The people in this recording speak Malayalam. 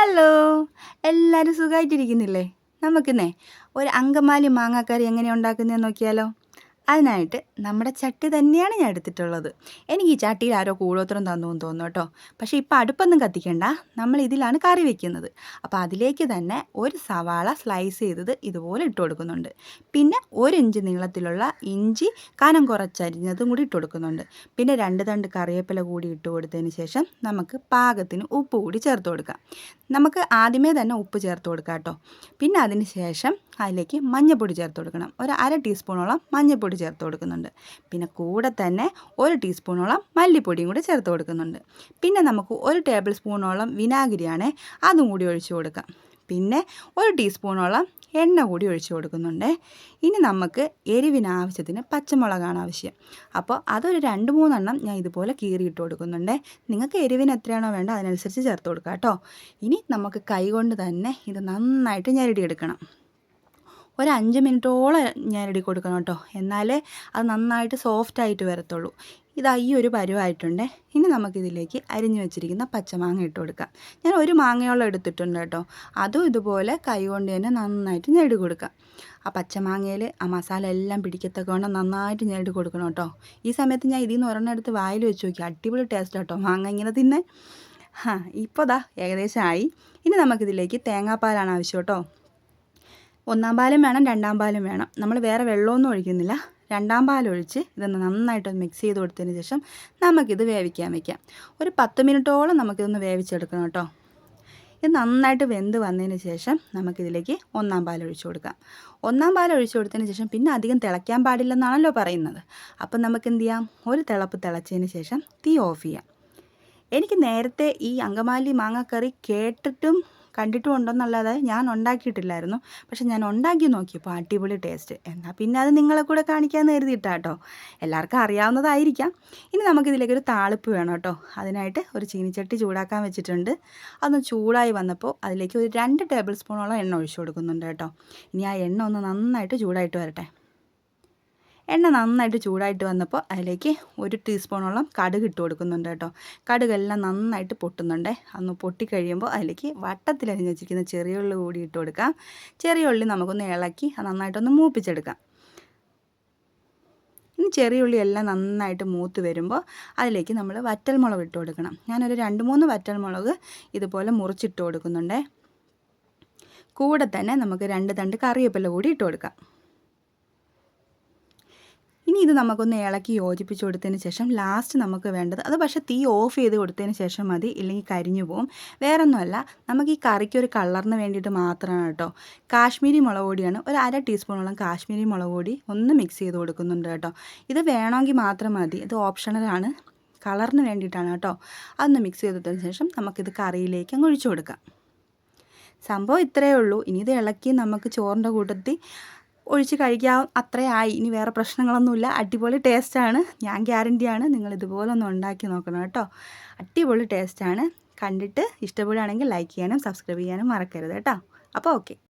ഹലോ. എല്ലാവരും സുഖമായിട്ടിരിക്കുന്നില്ലേ നമുക്കിന്നേ ഒരു അങ്കമാലി മാങ്ങാക്കറി എങ്ങനെ ഉണ്ടാക്കുന്നതെന്ന് നോക്കിയാലോ? അതിനായിട്ട് നമ്മുടെ ചട്ടി തന്നെയാണ് ഞാൻ എടുത്തിട്ടുള്ളത്. എനിക്ക് ഈ ചട്ടിയിൽ ആരോ കൂടോത്രം തന്നു എന്ന് തോന്നുന്നു കേട്ടോ. പക്ഷേ ഇപ്പം അടുപ്പൊന്നും കത്തിക്കണ്ട. നമ്മൾ ഇതിലാണ് കറി വെക്കുന്നത്. അപ്പോൾ അതിലേക്ക് തന്നെ ഒരു സവാള സ്ലൈസ് ചെയ്തത് ഇതുപോലെ ഇട്ട് കൊടുക്കുന്നുണ്ട്. പിന്നെ ഒരു ഇഞ്ച് നീളത്തിലുള്ള ഇഞ്ചി കനം കുറച്ചരിഞ്ഞതും കൂടി ഇട്ട് കൊടുക്കുന്നുണ്ട്. പിന്നെ രണ്ട് തണ്ട് കറിവേപ്പില കൂടി ഇട്ട് കൊടുത്തതിന് ശേഷം നമുക്ക് പാകത്തിന് ഉപ്പ് കൂടി ചേർത്ത് കൊടുക്കാം. നമുക്ക് ആദ്യമേ തന്നെ ഉപ്പ് ചേർത്ത് കൊടുക്കാം കേട്ടോ. പിന്നെ അതിന് ശേഷം അതിലേക്ക് മഞ്ഞൾപ്പൊടി ചേർത്ത് കൊടുക്കണം. ഒരു അര ടീസ്പൂണോളം മഞ്ഞൾപ്പൊടി ചേർത്ത് കൊടുക്കുന്നുണ്ട്. പിന്നെ കൂടെ തന്നെ ഒരു ടീസ്പൂണോളം മല്ലിപ്പൊടിയും കൂടി ചേർത്ത് കൊടുക്കുന്നുണ്ട്. പിന്നെ നമുക്ക് ഒരു ടേബിൾ സ്പൂണോളം വിനാഗിരിയാണ് അതും കൂടി ഒഴിച്ചു കൊടുക്കാം. പിന്നെ ഒരു ടീസ്പൂണോളം എണ്ണ കൂടി ഒഴിച്ചു കൊടുക്കുന്നുണ്ട്. ഇനി നമുക്ക് എരിവിന് ആവശ്യത്തിന് പച്ചമുളകാണ് ആവശ്യം. അപ്പോൾ അതൊരു രണ്ട് മൂന്നെണ്ണം ഞാൻ ഇതുപോലെ കീറിയിട്ട് കൊടുക്കുന്നുണ്ട്. നിങ്ങൾക്ക് എരിവിന് എത്രയാണോ വേണ്ട അതിനനുസരിച്ച് ചേർത്ത് കൊടുക്കാം കേട്ടോ. ഇനി നമുക്ക് കൈകൊണ്ട് തന്നെ ഇത് നന്നായിട്ട് ഞെരടിയെടുക്കണം. ഒരു അഞ്ച് മിനിറ്റോളം റെഡി കൊടുക്കണം കേട്ടോ. എന്നാലേ അത് നന്നായിട്ട് സോഫ്റ്റ് ആയിട്ട് വരത്തുള്ളൂ. ഇതാ ഈ ഒരു പരുവായിട്ടുണ്ട്. ഇനി നമുക്കിതിലേക്ക് അരിഞ്ഞു വെച്ചിരിക്കുന്ന പച്ചമാങ്ങ ഇട്ട് കൊടുക്കാം. ഞാൻ ഒരു മാങ്ങയോളം എടുത്തിട്ടുണ്ട് കേട്ടോ. അതും ഇതുപോലെ കൈ കൊണ്ട് തന്നെ നന്നായിട്ട് ഞെടി കൊടുക്കാം. ആ പച്ചമാങ്ങയിൽ ആ മസാല എല്ലാം പിടിക്കത്തക്കൊണ്ട് നന്നായിട്ട് ഞെടി കൊടുക്കണം കേട്ടോ. ഈ സമയത്ത് ഞാൻ ഇതിൽ നിന്ന് ഒരെണ്ണം എടുത്ത് വായിൽ വെച്ച് നോക്കി. അടിപൊളി ടേസ്റ്റ് കേട്ടോ മാങ്ങ ഇങ്ങനെ തിന്നെ. ഹാ ഇപ്പോൾ ദാ ഏകദേശം ആയി. ഇനി നമുക്കിതിലേക്ക് തേങ്ങാപ്പാലാണ് ആവശ്യം കേട്ടോ. ഒന്നാം പാലും വേണം രണ്ടാം പാലും വേണം. നമ്മൾ വേറെ വെള്ളമൊന്നും ഒഴിക്കുന്നില്ല. രണ്ടാം പാലൊഴിച്ച് ഇതൊന്ന് നന്നായിട്ട് മിക്സ് ചെയ്ത് കൊടുത്തതിന് ശേഷം നമുക്കിത് വേവിക്കാൻ വയ്ക്കാം ഒരു പത്ത് മിനിറ്റോളം നമുക്കിതൊന്ന് വേവിച്ചെടുക്കണം കേട്ടോ. ഇത് നന്നായിട്ട് വെന്ത് വന്നതിന് ശേഷം നമുക്കിതിലേക്ക് ഒന്നാം പാൽ ഒഴിച്ചു കൊടുക്കാം. ഒന്നാം പാൽ ഒഴിച്ചു കൊടുത്തതിന് ശേഷം പിന്നെ അധികം തിളയ്ക്കാൻ പാടില്ലെന്നാണല്ലോ പറയുന്നത്. അപ്പം നമുക്ക് എന്ത് ചെയ്യാം? ഒരു തിളപ്പ് തിളച്ചതിന് ശേഷം തീ ഓഫ് ചെയ്യാം. എനിക്ക് നേരത്തെ ഈ അങ്കമാലി മാങ്ങാക്കറി കേട്ടിട്ടും കണ്ടിട്ടും ഉണ്ടെന്നല്ലാതെ ഞാൻ ഉണ്ടാക്കിയിട്ടില്ലായിരുന്നു. പക്ഷെ ഞാൻ ഉണ്ടാക്കി നോക്കിയപ്പോൾ അടിപൊളി ടേസ്റ്റ് എന്നാൽ പിന്നെ അത് നിങ്ങളെ കൂടെ കാണിക്കാമെന്ന് കരുതിയിട്ടാട്ടോ. എല്ലാവർക്കും അറിയാവുന്നതായിരിക്കാം. ഇനി നമുക്കിതിലേക്ക് ഒരു താളിപ്പ് വേണം കേട്ടോ. അതിനായിട്ട് ഒരു ചീനിച്ചട്ടി ചൂടാക്കാൻ വെച്ചിട്ടുണ്ട്. അതൊന്ന് ചൂടായി വന്നപ്പോൾ അതിലേക്ക് ഒരു രണ്ട് ടേബിൾ സ്പൂണോളം എണ്ണ ഒഴിച്ചു കൊടുക്കുന്നുണ്ട് കേട്ടോ. ഇനി ആ എണ്ണ ഒന്ന് നന്നായിട്ട് ചൂടായിട്ട് വരട്ടെ. എണ്ണ നന്നായിട്ട് ചൂടായിട്ട് വന്നപ്പോൾ അതിലേക്ക് ഒരു ടീസ്പൂണോളം കടുക് ഇട്ട് കൊടുക്കുന്നുണ്ട് കേട്ടോ. കടുകെല്ലാം നന്നായിട്ട് പൊട്ടുന്നുണ്ട്. അന്ന് പൊട്ടിക്കഴിയുമ്പോൾ അതിലേക്ക് വട്ടത്തിലരിഞ്ഞ് വെച്ചിരിക്കുന്ന ചെറിയ ഉള്ളി കൂടി ഇട്ട് കൊടുക്കാം. ചെറിയ ഉള്ളി നമുക്കൊന്ന് ഇളക്കി നന്നായിട്ടൊന്ന് മൂപ്പിച്ചെടുക്കാം. ഇനി ചെറിയ ഉള്ളി എല്ലാം നന്നായിട്ട് മൂത്ത് വരുമ്പോൾ അതിലേക്ക് നമ്മൾ വറ്റൽമുളക് ഇട്ട് കൊടുക്കണം. ഞാനൊരു രണ്ട് മൂന്ന് വറ്റൽമുളക് ഇതുപോലെ മുറിച്ചിട്ട് കൊടുക്കുന്നുണ്ട്. കൂടെ തന്നെ നമുക്ക് രണ്ട് തണ്ട് കറിവേപ്പില കൂടി ഇട്ട് കൊടുക്കാം. ഇനി ഇത് നമുക്കൊന്ന് ഇളക്കി യോജിപ്പിച്ച് കൊടുത്തതിന് ശേഷം ലാസ്റ്റ് നമുക്ക് വേണ്ടത് അത് പക്ഷേ തീ ഓഫ് ചെയ്ത് കൊടുത്തതിന് ശേഷം മതി ഇല്ലെങ്കിൽ കരിഞ്ഞു പോകും. വേറൊന്നുമല്ല നമുക്ക് ഈ കറിക്ക് ഒരു കളറിന് വേണ്ടിയിട്ട് മാത്രമാണ് കേട്ടോ. കാശ്മീരി മുളക് പൊടിയാണ്. ഒരു അര ടീസ്പൂണോളം കാശ്മീരി മുളക് പൊടി ഒന്ന് മിക്സ് ചെയ്ത് കൊടുക്കുന്നുണ്ട് കേട്ടോ. ഇത് വേണമെങ്കിൽ മാത്രം മതി. ഇത് ഓപ്ഷണലാണ് കളറിന് വേണ്ടിയിട്ടാണ് കേട്ടോ. അതൊന്ന് മിക്സ് ചെയ്തതിന് ശേഷം നമുക്കിത് കറിയിലേക്ക് അങ്ങ് ഒഴിച്ചു കൊടുക്കാം. സംഭവം ഇത്രയേ ഉള്ളൂ. ഇനി ഇത് ഇളക്കി നമുക്ക് ചോറിന്റെ കൂട്ടത്തിൽ ഒഴിച്ച് കഴിക്കാൻ അത്രയായി. ഇനി വേറെ പ്രശ്നങ്ങളൊന്നുമില്ല. അടിപൊളി ടേസ്റ്റാണ് ഞാൻ ഗ്യാരണ്ടിയാണ് നിങ്ങൾ ഇതുപോലെ ഒന്ന് ഉണ്ടാക്കി നോക്കണം കേട്ടോ. അടിപൊളി ടേസ്റ്റാണ് കണ്ടിട്ട് ഇഷ്ടപ്പെടുകയാണെങ്കിൽ ലൈക്ക് ചെയ്യാനും സബ്സ്ക്രൈബ് ചെയ്യാനും മറക്കരുത് കേട്ടോ. അപ്പോൾ ഓക്കെ